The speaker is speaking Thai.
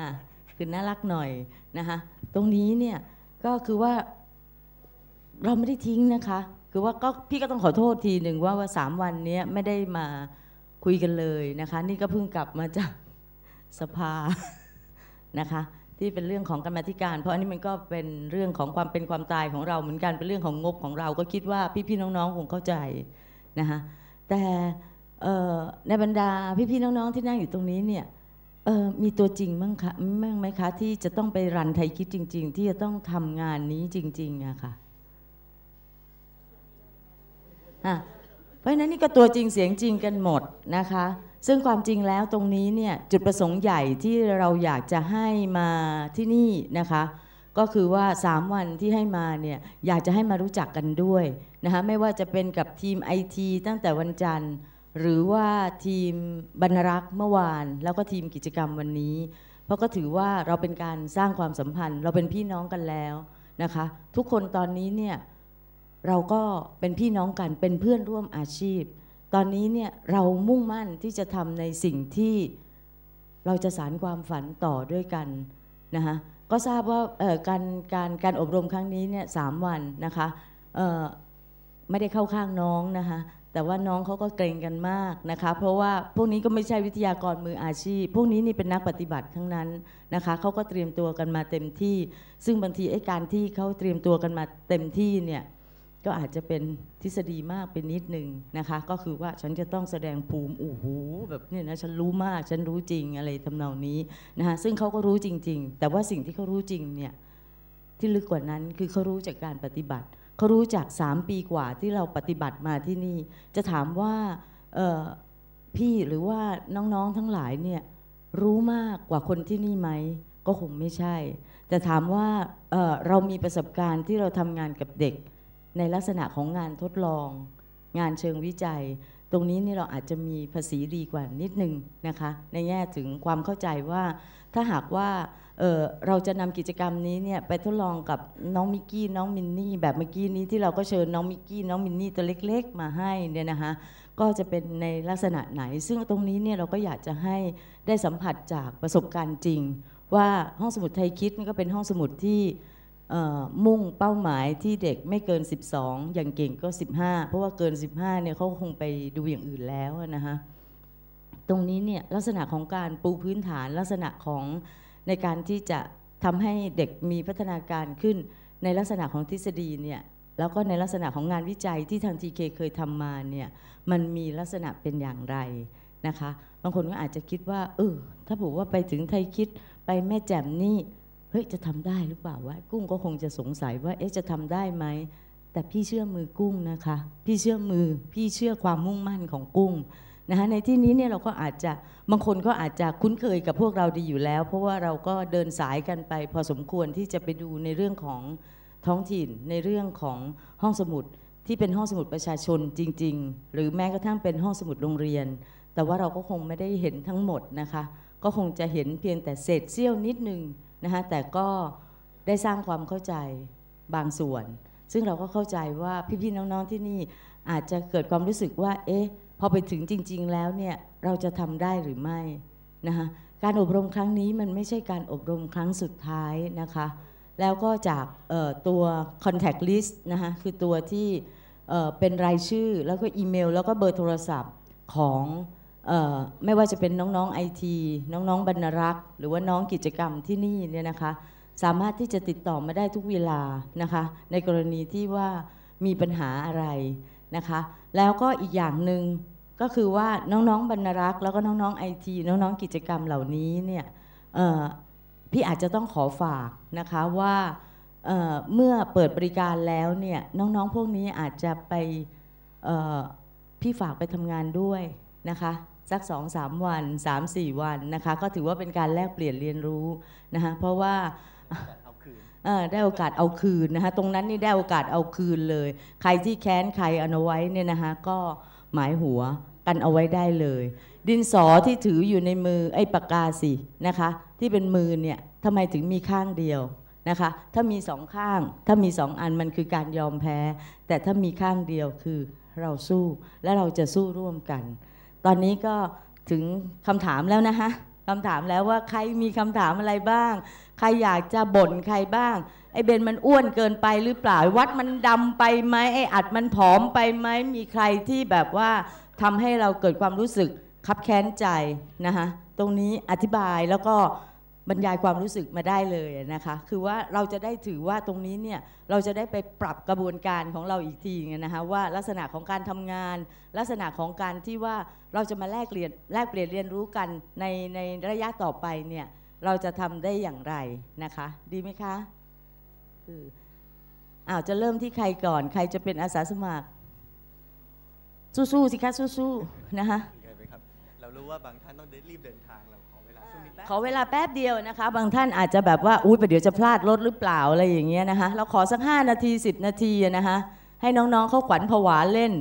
อ่าคือน่ารักหน่อยนะคะตรงนี้เนี่ยก็คือว่าเราไม่ได้ทิ้งนะคะ คือว่าก็พี่ก็ต้องขอโทษทีหนึ่งว่าว่าสามวันนี้ไม่ได้มาคุยกันเลยนะคะ นี่ก็เพิ่งกลับมาจากสภานะคะ ที่เป็นเรื่องของกรรมธิการ เพราะอันนี้มันก็เป็นเรื่องของความเป็นความตายของเราเหมือนกันเป็นเรื่องของงบของเรา ก็คิดว่าพี่ๆน้องๆคงเข้าใจนะคะแต่ในบรรดาพี่ๆน้องๆที่นั่งอยู่ตรงนี้เนี่ย เออมีตัวจริงมั้งคะมั้งไหมคะ ที่จะต้องไปรันไทยคิดจริง ๆ ที่จะต้องทำงานนี้จริง ๆอะค่ะอะเพราะฉะนั้นนี่ก็ตัวจริงเสียงจริงกันหมดนะคะ ซึ่งความจริงแล้วตรงนี้เนี่ยจุดประสงค์ใหญ่ที่เราอยากจะให้มาที่นี่นะคะ ก็คือว่า 3 วันที่ให้มาเนี่ยอยากจะให้มารู้จักกันด้วยนะคะไม่ว่าจะเป็นกับทีมไอทีตั้งแต่วันจันทร์ หรือว่าทีมบรรรักษ์เมื่อวาน แล้วก็ทีมกิจกรรมวันนี้ เพราะก็ถือว่าเราเป็นการสร้างความสัมพันธ์ เราเป็นพี่น้องกันแล้วนะคะ ทุกคนตอนนี้เนี่ยเราก็เป็นพี่น้องกันเป็นเพื่อนร่วมอาชีพ ตอนนี้เนี่ยเรามุ่งมั่นที่จะทำในสิ่งที่เราจะสารความฝันต่อด้วยกันนะคะก็ทราบว่าการการการอบรมครั้งนี้เนี่ยสามวันนะคะ ไม่ได้เข้าข้างน้องนะคะ แต่ว่าน้องเขาก็เกรงกันมากนะคะ เพราะว่าพวกนี้ก็ไม่ใช่วิทยากรมืออาชีพ พวกนี้นี่เป็นนักปฏิบัติทั้งนั้นนะคะเขาก็เตรียมตัวกันมาเต็มที่ ซึ่งบางทีไอ้การที่เขาเตรียมตัวกันมาเต็มที่เนี่ยก็อาจจะเป็นทฤษฎีมากเป็นนิดหนึ่งนะคะ ก็คือว่าฉันจะต้องแสดงภูมิโอ้โหแบบเนี่ยนะฉันรู้มากฉันรู้จริงอะไรทำนองนี้นะคะซึ่งเขาก็รู้จริง ๆ แต่ว่าสิ่งที่เขารู้จริงเนี่ยที่ลึกกว่านั้นคือเขารู้จากการปฏิบัติ เขารู้จากสามปีกว่าที่เราปฏิบัติมาที่นี่ จะถามว่าพี่หรือว่าน้องๆทั้งหลายเนี่ยรู้มากกว่าคนที่นี่ไหม ก็คงไม่ใช่ แต่ถามว่าเเรามีประสบการณ์ที่เราทำงานกับเด็ก ในลักษณะของงานทดลอง งานเชิงวิจัย ตรงนี้นี่เราอาจจะมีภาษีดีกว่านิดนึงนะคะ ในแง่ถึงความเข้าใจว่าถ้าหากว่า เเราจะนำกิจกรรมนี้เนี่ยไปทดลองกับน้องมิกกี้น้องมินนี่แบบเมื่อกี้นี้ที่เราก็เชิญน้องมิกกี้น้องมินนี่ตัวเล็กๆ มาให้เนี่ยนะคะก็จะเป็นในลักษณะไหน ซึ่งตรงนี้เนี่ยเราก็อยากจะให้ได้สัมผัสจากประสบการณ์จริง ว่าห้องสมุดไทยคิดนี่ก็เป็นห้องสมุดที่มุ่งเป้าหมายที่เด็กไม่เกิน 12 อย่างเก่งก็ 15 เพราะว่าเกิน 15เนี่ยเขาคงไปดูอย่างอื่นแล้วนะคะตรงนี้เนี่ยลักษณะของการปูพื้นฐานลักษณะของ ในการที่จะทำให้เด็กมีพัฒนาการขึ้นในลักษณะของทฤษฎีเนี่ยแล้วก็ในลักษณะของงานวิจัยที่ทางทีเคเคยทำมาเนี่ยมันมีลักษณะเป็นอย่างไรนะคะบางคนก็อาจจะคิดว่าเออถ้าบอกว่าไปถึงไทยคิดไปแม่แจ่มนี่เฮ้ยจะทำได้หรือเปล่าวะกุ้งก็คงจะสงสัยว่าเอ๊ะจะทำได้ไหมแต่พี่เชื่อมือกุ้งนะคะ พี่เชื่อมือพี่เชื่อความมุ่งมั่นของกุ้ง นะคะในที่นี้เนี่ยเราก็อาจจะบางคนก็อาจจะคุ้นเคยกับพวกเราดีอยู่แล้ว เพราะว่าเราก็เดินสายกันไป พอสมควรที่จะไปดูในเรื่องของท้องถิ่นในเรื่องของห้องสมุดที่เป็นห้องสมุดประชาชนจริง ๆ หรือแม้กระทั่งเป็นห้องสมุดโรงเรียน แต่ว่าเราก็คงไม่ได้เห็นทั้งหมดนะคะ ก็คงจะเห็นเพียงแต่เศษเสี้ยวนิดนึงนะคะแต่ก็ได้สร้างความเข้าใจบางส่วน ซึ่งเราก็เข้าใจว่าพี่ๆน้องๆที่นี่อาจจะเกิดความรู้สึกว่าเอ๊ะ พอไปถึงจริง ๆ แล้วเนี่ยเราจะทำได้หรือไม่นะคะการอบรมครั้งนี้มันไม่ใช่การอบรมครั้งสุดท้ายนะคะ แล้วก็จากตัว contact list นะคะคือตัวที่เป็นรายชื่อแล้วก็อีเมล แล้วก็เบอร์โทรศัพท์ของออไม่ว่าจะเป็นน้องๆไอทีน้องๆบรรณรักษ์ หรือว่าน้องกิจกรรมที่นี่เนี่ยนะคะสามารถที่จะติดต่อมาได้ทุกเวลานะคะในกรณีที่ว่ามีปัญหาอะไรนะคะ แล้วก็อีกอย่างหนึ่งก็คือว่าน้องๆบรรณรักษ์แล้วก็น้องๆไอทีน้องๆกิจกรรมเหล่านี้เนี่ยพี่อาจจะต้องขอฝากนะคะว่าเเมื่อเปิดบริการแล้วเนี่ยน้องๆพวกนี้อาจจะไปพี่ฝากไปทำงานด้วยนะคะสักสองสามวันสามสี่วันนะคะก็ถือว่าเป็นการแลกเปลี่ยนเรียนรู้นะคะเพราะว่า ได้โอกาสเอาคืนนะคะตรงนั้นนี่ได้โอกาสเอาคืนเลย ใครที่แค้นใครเอาไว้เนี่ยนะคะก็หมายหัวกันเอาไว้ได้เลย ดินสอที่ถืออยู่ในมือไอ้ปากกาสินะคะ ที่เป็นมือเนี่ยทำไมถึงมีข้างเดียวนะคะ ถ้ามีสองข้าง ถ้ามีสองอันมันคือการยอมแพ้ แต่ถ้ามีข้างเดียวคือเราสู้และเราจะสู้ร่วมกัน ตอนนี้ก็ถึงคำถามแล้วนะคะ คำถามแล้วว่าใครมีคำถามอะไรบ้าง ใครอยากจะบ่นใครบ้าง ไอ้เบนมันอ้วนเกินไปหรือเปล่า วัดมันดำไปไหมไอ้อัดมันผอมไปไหมมีใครที่แบบว่าทำให้เราเกิดความรู้สึกคับแค้นใจนะคะตรงนี้อธิบายแล้วก็ บรรยายความรู้สึกมาได้เลยนะคะ คือว่าเราจะได้ถือว่าตรงนี้เนี่ยเราจะได้ไปปรับกระบวนการของเราอีกทีนะคะว่าลักษณะของการทำงาน ลักษณะของการที่ว่าเราจะมาแลกเรียนแลกเปลี่ยนเรียนรู้กันในในระยะต่อไปเนี่ยเราจะทำได้อย่างไรนะคะ ดีไหมคะคืออ้าวจะเริ่มที่ใครก่อน ใครจะเป็นอาสาสมัคร สู้ๆสิคะสู้ๆนะคะใครครับเรารู้ว่าบางท่านต้องรีบเดินทางเรา ขอเวลาแป๊บเดียวนะคะ บางท่านอาจจะแบบว่าอุ้ยประเดี๋ยวจะพลาดรถหรือเปล่าอะไรอย่างเงี้ยนะคะ เราขอสัก 5 นาที 10 นาทีนะคะ ให้น้องๆเขาขวัญผวาเล่น